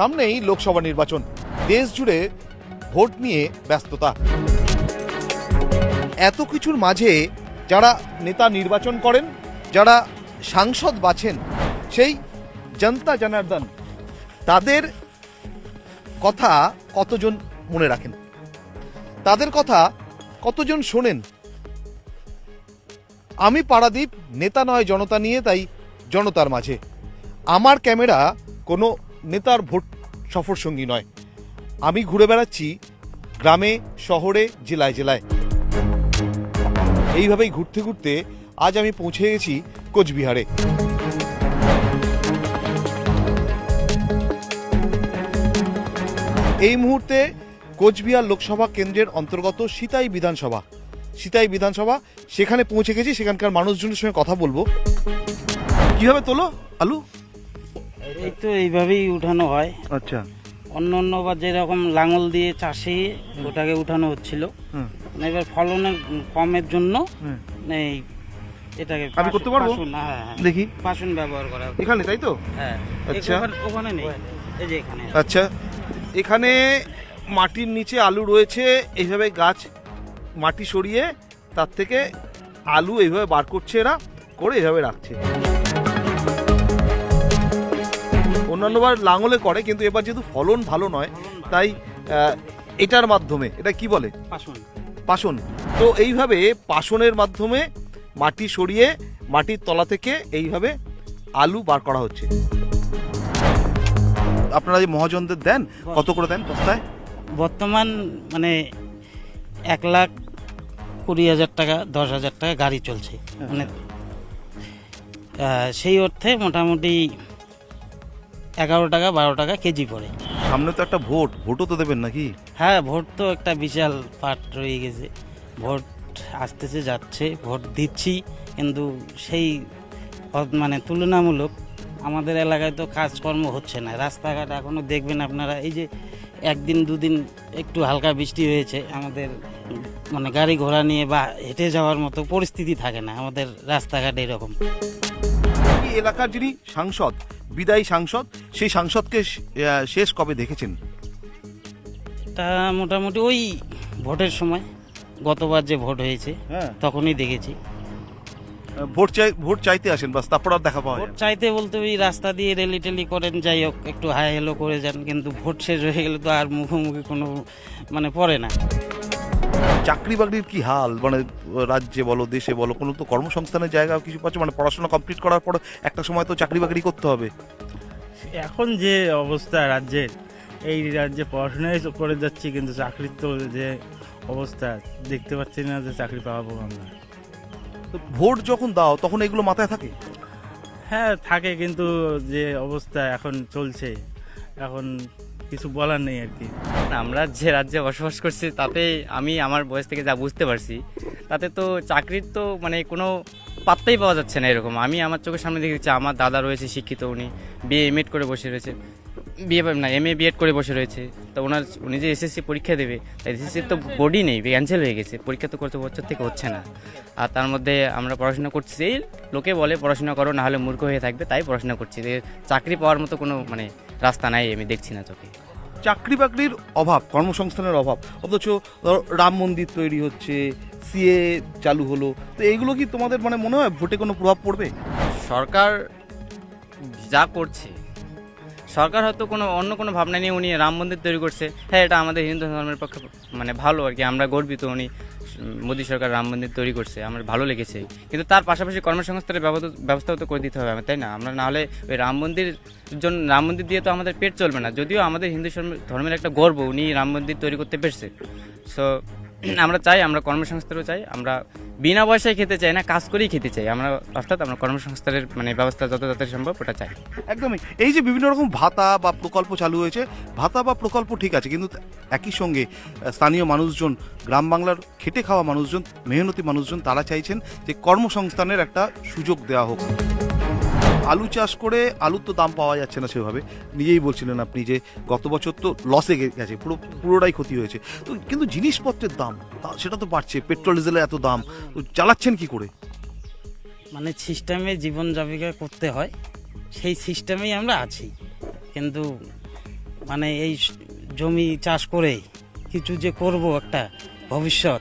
সামনেই লোকসভা নির্বাচন। দেশ জুড়ে ভোট নিয়ে ব্যস্ততা। এত কিছুর মাঝে যারা নেতা নির্বাচন করেন, যারা সাংসদ বাছেন, সেই জনতা জনার্দন, তাদের কথা কতজন মনে রাখেন? তাদের কথা কতজন শোনেন? আমি পারাদীপ নেতা নয় জনতা নিয়ে, তাই জনতার মাঝে। আমার ক্যামেরা কোনো নেতার ভোট সফর সঙ্গী নয়। আমি ঘুরে বেড়াচ্ছি গ্রামে, শহরে, জেলায় জেলায়। এইভাবেই ঘুরতে ঘুরতে আজ আমি পৌঁছে গেছি কোচবিহারে। এই মুহূর্তে কোচবিহার লোকসভা কেন্দ্রের অন্তর্গত সিতাই বিধানসভা। সিতাই বিধানসভা, সেখানে পৌঁছে গেছি, সেখানকার মানুষজনের সঙ্গে কথা বলব। কীভাবে তোলো? আলু? এই তো এইভাবেই উঠানো হয়। আচ্ছা। অন্য অন্য বা যেরকম লাঙল দিয়ে চাষে ওটাকে উঠানো হচ্ছিল। মানে এবার ফলনের কমের জন্য। এই এটাকে আমি করতে পারব? হ্যাঁ হ্যাঁ। দেখি। পাশুন ব্যবহার করা এখানে তাই তো? হ্যাঁ। আচ্ছা। ওখানে নেই। এই যে এখানে। আচ্ছা। এখানে মাটির নিচে আলু রয়েছে। এইভাবে গাছ মাটি সরিয়ে তার থেকে আলু এইভাবে বার করছে এরা করে এইভাবে রাখছে। অন্যান্যবার লাঙলে করে কিন্তু এবার যেহেতু ফলন ভালো নয় তাই এটার মাধ্যমে এটা কি বলে? পাশুন তো এইভাবে পাশনের মাধ্যমে মাটি সরিয়ে মাটির তলা থেকে এইভাবে আলু বার করা হচ্ছে। আপনারা যে মহাজনদের দেন কত করে দেন বস্তায়? বর্তমান মানে এক লাখ কুড়ি হাজার টাকা দশ হাজার টাকা গাড়ি চলছে। মানে সেই অর্থে মোটামুটি এগারো টাকা বারো টাকা কেজি পড়ে। সামনে তো একটা ভোট ভোটও তো দেবেন নাকি? হ্যাঁ ভোট তো একটা বিশাল পার্ট রয়ে গেছে। ভোট আসতেছে যাচ্ছে ভোট দিচ্ছি কিন্তু সেই মানে তুলনামূলক আমাদের এলাকায় তো কাজকর্ম হচ্ছে না। রাস্তাঘাট এখনও দেখবেন আপনারা এই যে একদিন দুদিন একটু হালকা বৃষ্টি হয়েছে আমাদের মানে গাড়ি ঘোড়া নিয়ে বা হেঁটে যাওয়ার মতো পরিস্থিতি থাকে না আমাদের রাস্তাঘাট এরকম। এলাকার যিনি সাংসদ বিদায়ী সাংসদ সেই সাংসদকে শেষ কবে দেখেছেন? তা মোটামুটি ওই ভোটের সময় গতবার যে ভোট হয়েছে হ্যাঁ। তখনই দেখেছি। ভোট চাই ভোট চাইতে আসেন বাস তারপর আর দেখা পাওয়া ভোট যায় চাইতে বলতে ওই রাস্তা দিয়ে রেলি টেলি করেন যাই হোক একটু হাই হেলো করে যান কিন্তু ভোট শেষ হয়ে গেলে তো আর মুখোমুখি কোনো মানে পড়ে না। চাকরি বাকরির কি হাল? মানে রাজ্যে বলো দেশে বলো কোনো তো কর্মসংস্থানের জায়গা কিছু পাচ্ছে? মানে পড়াশোনা কমপ্লিট করার পর একটা সময় তো চাকরি বাকরি করতে হবে। এখন যে অবস্থা রাজ্যের এই রাজ্যে পড়াশোনাই করে যাচ্ছি কিন্তু চাকরির তো যে অবস্থা দেখতে পাচ্ছি না যে চাকরি পাবো আমরা তো ভোট যখন দাও তখন এগুলো মাথায় থাকে? হ্যাঁ থাকে কিন্তু যে অবস্থা এখন চলছে এখন কিছু বলার নেই আর কি। আমরা যে রাজ্যে বসবাস করছি, তাতে আমি আমার বয়স থেকে যা বুঝতে পারছি, তাতে তো চাকরির তো মানে কোনো পাত্তাই পাওয়া যাচ্ছে না এরকম। আমি আমার চোখের সামনে দেখেছি, আমার দাদা রয়েছে শিক্ষিত, উনি বিএ এম করে বসে রয়েছে। বিএ না এম এ বিএড করে বসে রয়েছে। তো ওনার উনি যে এসএসসি পরীক্ষা দেবে তাই এসএসসির তো বোর্ডই নেই ক্যান্সেল হয়ে গেছে। পরীক্ষা তো করতে বছর থেকে হচ্ছে না। আর তার মধ্যে আমরা পড়াশোনা করছি এই লোকে বলে পড়াশোনা করো নাহলে মূর্খ হয়ে থাকবে তাই পড়াশোনা করছি। যে চাকরি পাওয়ার মতো কোনো মানে রাস্তা নাই আমি দেখছি না চোখে চাকরি বাকরির অভাব কর্মসংস্থানের অভাব। অথচ ধরো রাম মন্দির তৈরি হচ্ছে সিএ চালু হলো। তো এইগুলো কি তোমাদের মানে মনে হয় ভোটে কোনো প্রভাব পড়বে? সরকার যা করছে সরকার হয়তো কোনো অন্য কোনো ভাবনা নিয়ে উনি রাম মন্দির তৈরি করছে। হ্যাঁ এটা আমাদের হিন্দু ধর্মের পক্ষে মানে ভালো আর কি। আমরা গর্বিত উনি মোদী সরকার রাম মন্দির তৈরি করছে। আমার ভালো লেগেছে। কিন্তু তার পাশাপাশি কর্মসংস্থানের ব্যবস্থা, ব্যবস্থাও তো করে দিতে হবে তাই না? আমরা না হলে ওই রাম মন্দির জন্য রাম মন্দির দিয়ে তো আমাদের পেট চলবে না। যদিও আমাদের হিন্দু ধর্মের একটা গর্ব, উনি রাম মন্দির তৈরি করতে পেরেছে। সো আমরা চাই, আমরা কর্মসংস্থানও চাই, আমরা বিনা পয়সায় খেতে চাই না, কাজ করেই খেতে চাই। আমরা, অর্থাৎ আমরা কর্মসংস্থানের মানে ব্যবস্থা যত তাড়াতাড়ি সম্ভব ওটা চাই। একদমই। এই যে বিভিন্ন রকম ভাতা বা প্রকল্প চালু হয়েছে, ভাতা বা প্রকল্প ঠিক আছে, কিন্তু একই সঙ্গে স্থানীয় মানুষজন, গ্রাম বাংলার খেটে খাওয়া মানুষজন, মেহনতি মানুষজন, তারা চাইছেন যে কর্মসংস্থানের একটা সুযোগ দেওয়া হোক। আলু চাষ করে আলুর তো দাম পাওয়া যাচ্ছে না সেভাবে। নিজেই বলছিলেন আপনি যে গত বছর তো লসে গেছে, পুরো পুরোটাই ক্ষতি হয়েছে। তো কিন্তু জিনিসপত্রের দাম সেটা তো বাড়ছে পেট্রোল ডিজেলের এত দাম, তো চালাচ্ছেন কি করে? মানে সিস্টেমে জীবন জীবিকা করতে হয়, সেই সিস্টেমেই আমরা আছি। কিন্তু মানে এই জমি চাষ করে কিছু যে করব একটা ভবিষ্যৎ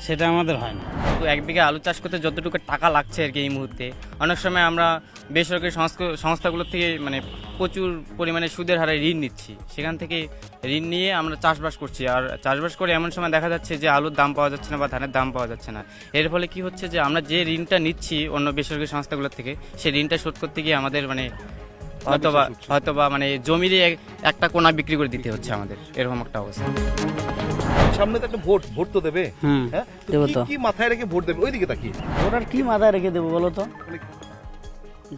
সেটা আমাদের হয় না। তো এক বিঘা আলু চাষ করতে যতটুকু টাকা লাগছে আর কি এই মুহূর্তে অনেক সময় আমরা বেসরকারি সংস্থা- সংস্থাগুলোর থেকে মানে প্রচুর পরিমাণে সুদের হারে ঋণ নিচ্ছি। সেখান থেকে ঋণ নিয়ে আমরা চাষবাস করছি। আর চাষবাস করে এমন সময় দেখা যাচ্ছে যে আলুর দাম পাওয়া যাচ্ছে না বা ধানের দাম পাওয়া যাচ্ছে না। এর ফলে কি হচ্ছে যে আমরা যে ঋণটা নিচ্ছি অন্য বেসরকারি সংস্থাগুলোর থেকে সেই ঋণটা শোধ করতে গিয়ে আমাদের মানে হয়তোবা হয়তোবা মানে জমিরই এক- একটা কোনা বিক্রি করে দিতে হচ্ছে আমাদের। এরকম একটা অবস্থা। সামনে তো একটা ভোট ভোট তো দেবে। হ্যাঁ? দেবো কি- তো। কি মাথায় রেখে ভোট দেবে? ওইদিকে তাকিয়ে। ওটার কি মাথায় রেখে দেবো বলো তো? মানে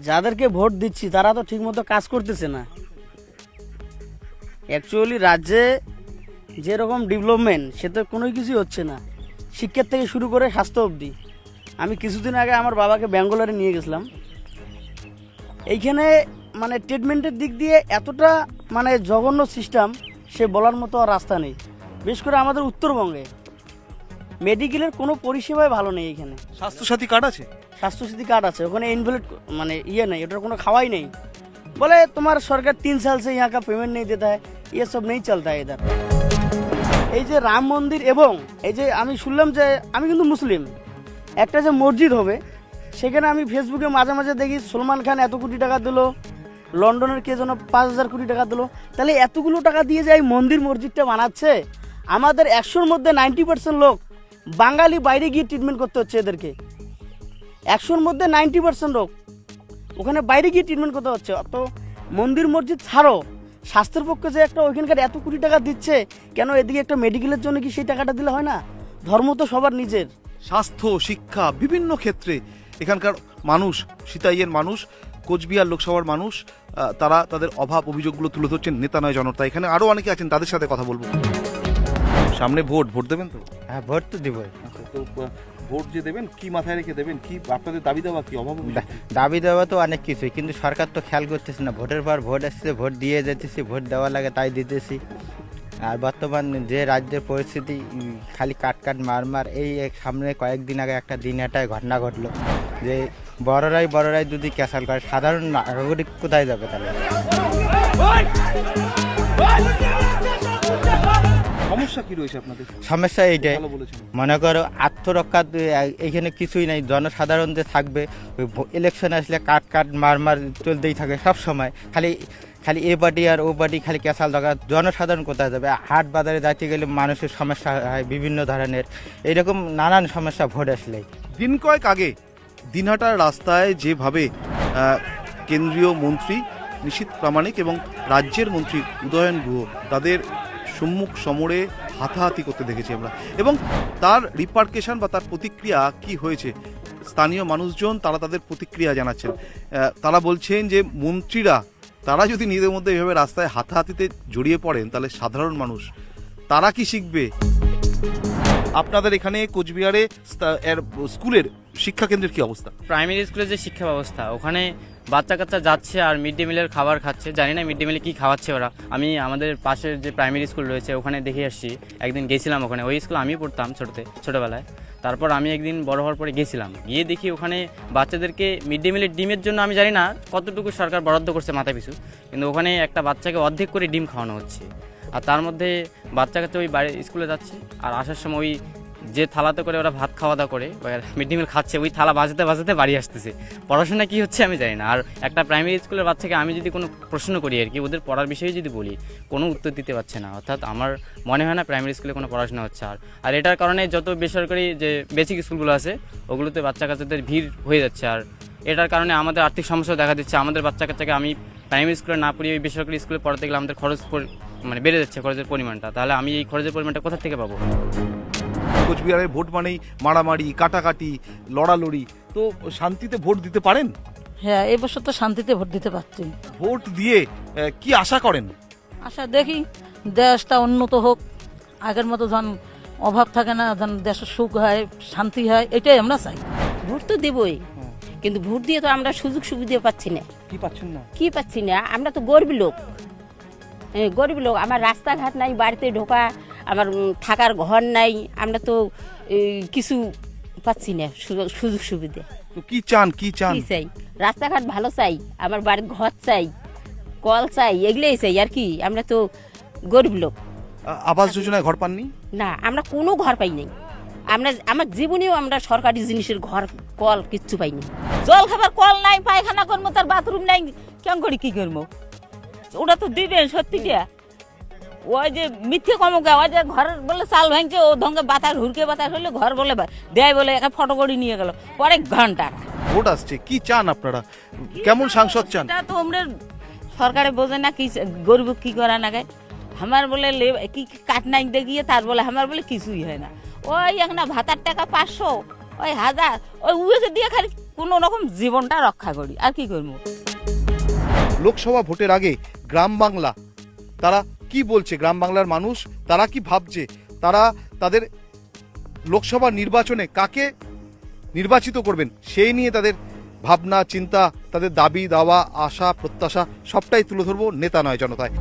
যাদেরকে ভোট দিচ্ছি তারা তো ঠিকমতো কাজ করতেছে না। অ্যাকচুয়ালি রাজ্যে যেরকম ডেভেলপমেন্ট সে তো কোনো কিছুই হচ্ছে না। শিক্ষার থেকে শুরু করে স্বাস্থ্য অবধি। আমি কিছুদিন আগে আমার বাবাকে ব্যাঙ্গালোরে নিয়ে গেছিলাম। এইখানে মানে ট্রিটমেন্টের দিক দিয়ে এতটা মানে জঘন্য সিস্টেম সে বলার মতো আর রাস্তা নেই। বিশেষ করে আমাদের উত্তরবঙ্গে মেডিকেলের কোনো পরিষেবাই ভালো নেই এখানে স্বাস্থ্যসাথী কার্ড আছে স্বাস্থ্যসাথী কার্ড আছে ওখানে ইনভ্যালিড মানে ইয়ে নেই ওটার কোনো খাওয়াই নেই बोले तुम्हारा सरकार तीन साल से यहाँ का पेमेंट नहीं देता है ये सब नहीं चलता है इधर এই যে রাম মন্দির এবং এই যে আমি শুনলাম যে আমি কিন্তু মুসলিম একটা যে মসজিদ হবে সেখানে আমি ফেসবুকে মাঝে মাঝে দেখি সলমান খান এত কোটি টাকা দিল লন্ডনের কে যেন পাঁচ হাজার কোটি টাকা দিল তাহলে এতগুলো টাকা দিয়ে যে এই মন্দির মসজিদটা বানাচ্ছে আমাদের একশোর মধ্যে নাইনটি পার্সেন্ট লোক বাঙালি বাইরে গিয়ে ট্রিটমেন্ট করতে হচ্ছে এদেরকে। একশোর মধ্যে নাইনটি পার্সেন্ট লোক ওখানে বাইরে গিয়ে ট্রিটমেন্ট করতে হচ্ছে। অত মন্দির মসজিদ ছাড়ো, স্বাস্থ্যের পক্ষে যে একটা ওইখানকার এত কোটি টাকা দিচ্ছে, কেন এদিকে একটা মেডিকেলের জন্য কি সেই টাকাটা দিলে হয় না? ধর্ম তো সবার নিজের। স্বাস্থ্য, শিক্ষা বিভিন্ন ক্ষেত্রে এখানকার মানুষ, সিতাইয়ের মানুষ, কোচবিহার লোকসভার মানুষ তারা তাদের অভাব অভিযোগগুলো তুলে ধরছেন, নেতা নয় জনতা। এখানে আরও অনেকে আছেন, তাদের সাথে কথা বলব। সামনে ভোট ভোট দেবেন তো? হ্যাঁ ভোট তো দিবই। তো আহ, ভোট যে দেবেন কি মাথায় রেখে দেবেন? কি আপনাদের দাবি দেওয়া কি অভাব অভিযোগ? কি? দাবি দেওয়া তো অনেক কিছুই কিন্তু সরকার তো খেয়াল করতেছে না ভোটের পর ভোট আসছে ভোট দিয়ে যেতেছি ভোট দেওয়া লাগে তাই দিতেছি। আর বর্তমান যে রাজ্যের পরিস্থিতি উম, খালি কাট কাট মার মার এই এক সামনে কয়েকদিন আগে একটা দিন একটা ঘটনা ঘটলো যে বড়রাই বড়রাই যদি ক্যাসাল করে সাধারণ নাগরিক কোথায় যাবে তাহলে? সমস্যা কি রয়েছে আপনাদের? সমস্যা এইটাই। মনে করো আত্মরক্ষা তো এ- এইখানে কিছুই নাই জনসাধারণ যে থাকবে ইলেকশন আসলে কাট কাট মার মার চলতেই থাকে সব সময়। খালি খালি এ পার্টি আর ও পার্টি খালি ক্যাসাল দরকার জনসাধারণ কোথায় যাবে? হাট বাজারে যাইতে গেলে মানুষের সমস্যা হয় বিভিন্ন ধরনের। এইরকম নানান সমস্যা ভোট আসলে দিন কয়েক আগে দিনহাটার রাস্তায় যেভাবে কেন্দ্রীয় মন্ত্রী নিশীত প্রামাণিক এবং রাজ্যের মন্ত্রী উদয়ন গুহ তাদের সম্মুখ সমরে হাতাহাতি করতে দেখেছি আমরা। এবং তার রিপার্কেশন বা তার প্রতিক্রিয়া কি হয়েছে? স্থানীয় মানুষজন তারা তাদের প্রতিক্রিয়া জানাচ্ছেন। তারা বলছেন যে মন্ত্রীরা, তারা যদি নিজেদের মধ্যে এভাবে রাস্তায় হাতাহাতিতে জড়িয়ে পড়েন, তাহলে সাধারণ মানুষ, তারা কি শিখবে? আপনাদের এখানে কোচবিহারে স্কুলের শিক্ষা কেন্দ্রের কি অবস্থা? প্রাইমারি স্কুলের যে শিক্ষা ব্যবস্থা, ওখানে বাচ্চা কাচ্চা যাচ্ছে আর মিড ডে মিলের খাবার খাচ্ছে। জানি না মিড ডে মিলে কী খাওয়াচ্ছে ওরা। আমি আমাদের পাশের যে প্রাইমারি স্কুল রয়েছে, ওখানে দেখে আসছি। একদিন গেছিলাম ওখানে। ওই স্কুল আমি পড়তাম ছোটোতে, ছোটোবেলায়। তারপর আমি একদিন বড় হওয়ার পরে গেছিলাম। গিয়ে দেখি ওখানে বাচ্চাদেরকে মিড ডে মিলের ডিমের জন্য আমি জানি না কতটুকু সরকার বরাদ্দ করছে মাথা পিছু। কিন্তু ওখানে একটা বাচ্চাকে অর্ধেক করে ডিম খাওয়ানো হচ্ছে। আর তার মধ্যে বাচ্চা কাচ্চা ওই বাড়ি স্কুলে যাচ্ছে। আর আসার সময় ওই যে থালাতে করে ওরা ভাত খাওয়া দাওয়া করে মিড ডে মিল খাচ্ছে, ওই থালা বাজাতে বাজাতে বাড়ি আসতেছে। পড়াশোনা কি হচ্ছে আমি জানি না। আর একটা প্রাইমারি স্কুলের বাচ্চাকে আমি যদি কোনো প্রশ্ন করি আর কি, ওদের পড়ার বিষয়ে যদি বলি, কোনো উত্তর দিতে পারছে না। অর্থাৎ আমার মনে হয় না প্রাইমারি স্কুলে কোনো পড়াশোনা হচ্ছে আর। আর এটার কারণে যত বেসরকারি যে বেসিক স্কুলগুলো আছে, ওগুলোতে বাচ্চা কাচ্চাদের ভিড় হয়ে যাচ্ছে। আর এটার কারণে আমাদের আর্থিক সমস্যা দেখা দিচ্ছে। আমাদের বাচ্চা কাচ্চাকে আমি প্রাইমারি স্কুলে না পড়িয়ে ওই বেসরকারি স্কুলে পড়াতে গেলে আমাদের খরচ মানে বেড়ে যাচ্ছে খরচের পরিমাণটা। তাহলে আমি এই খরচের পরিমাণটা কোথা থেকে পাবো? কোচবিহারের ভোট মানেই মারামারি কাটাকাটি লড়ালড়ি। তো শান্তিতে ভোট দিতে পারেন? হ্যাঁ এবছর তো শান্তিতে ভোট দিতে পারছি। ভোট দিয়ে কি আশা করেন? আশা দেখি দেশটা উন্নত হোক। আগের মতো ধন অভাব থাকে না ধন দেশের সুখ হয় শান্তি হয় এটাই আমরা চাই। ভোট তো দেবই কিন্তু ভোট দিয়ে তো আমরা সুযোগ সুবিধা পাচ্ছি না। কি পাচ্ছেন না? কি পাচ্ছি না? আমরা তো গরিব লোক। গরিব লোক আমার রাস্তাঘাট নাই বাড়িতে ঢোকা আমার থাকার ঘর নাই আমরা তো কিছু পাচ্ছি না সুযোগ সুবিধা। কি চান কি চান? চাই? রাস্তাঘাট ভালো চাই আমার বাড়ির ঘর চাই কল চাই এগুলোই চাই আর কি আমরা তো গরিব লোক। আবাস যোজনায় ঘর পাননি? না আমরা কোনো ঘর পাই নাই। আমরা আমার জীবনেও আমরা সরকারি জিনিসের ঘর কল কিচ্ছু পাইনি। জল খাবার কল নাই পায়খানা করব তার বাথরুম নাই কেমন করে কি করব? ওটা তো দিবেন সত্যিটা ওই যে মিথ্যে কমকে ওই যে ঘর বলে চাল ভাঙছে ও ধঙ্গে বাতাস হুড়কে বাতাস হলে ঘর বলে দেয় বলে একা ফটো করে নিয়ে গেল। পরে ঘণ্টা। ভোট আসছে কি চান আপনারা? কেমন সাংসদ চান? এটা তো আমরা সরকারে বোঝে না কি গরিব কি করা না আমার বলে কি কি কাট নাই দেখিয়ে তার বলে আমার বলে কিছুই হয় না। ওই এক না ভাতার টাকা পাঁচশো ওই হাজার ওই উয়েকে দিয়ে খালি কোনো রকম জীবনটা রক্ষা করি আর কি করব? লোকসভা ভোটের আগে গ্রাম বাংলা তারা কি বলছে গ্রাম বাংলার মানুষ? তারা কি ভাবছে? তারা তাদের লোকসভা নির্বাচনে কাকে নির্বাচিত করবেন? সেই নিয়ে তাদের ভাবনা, চিন্তা, তাদের দাবি, দাওয়া, আশা, প্রত্যাশা সবটাই তুলে ধরবো নেতা নয় জনতায়।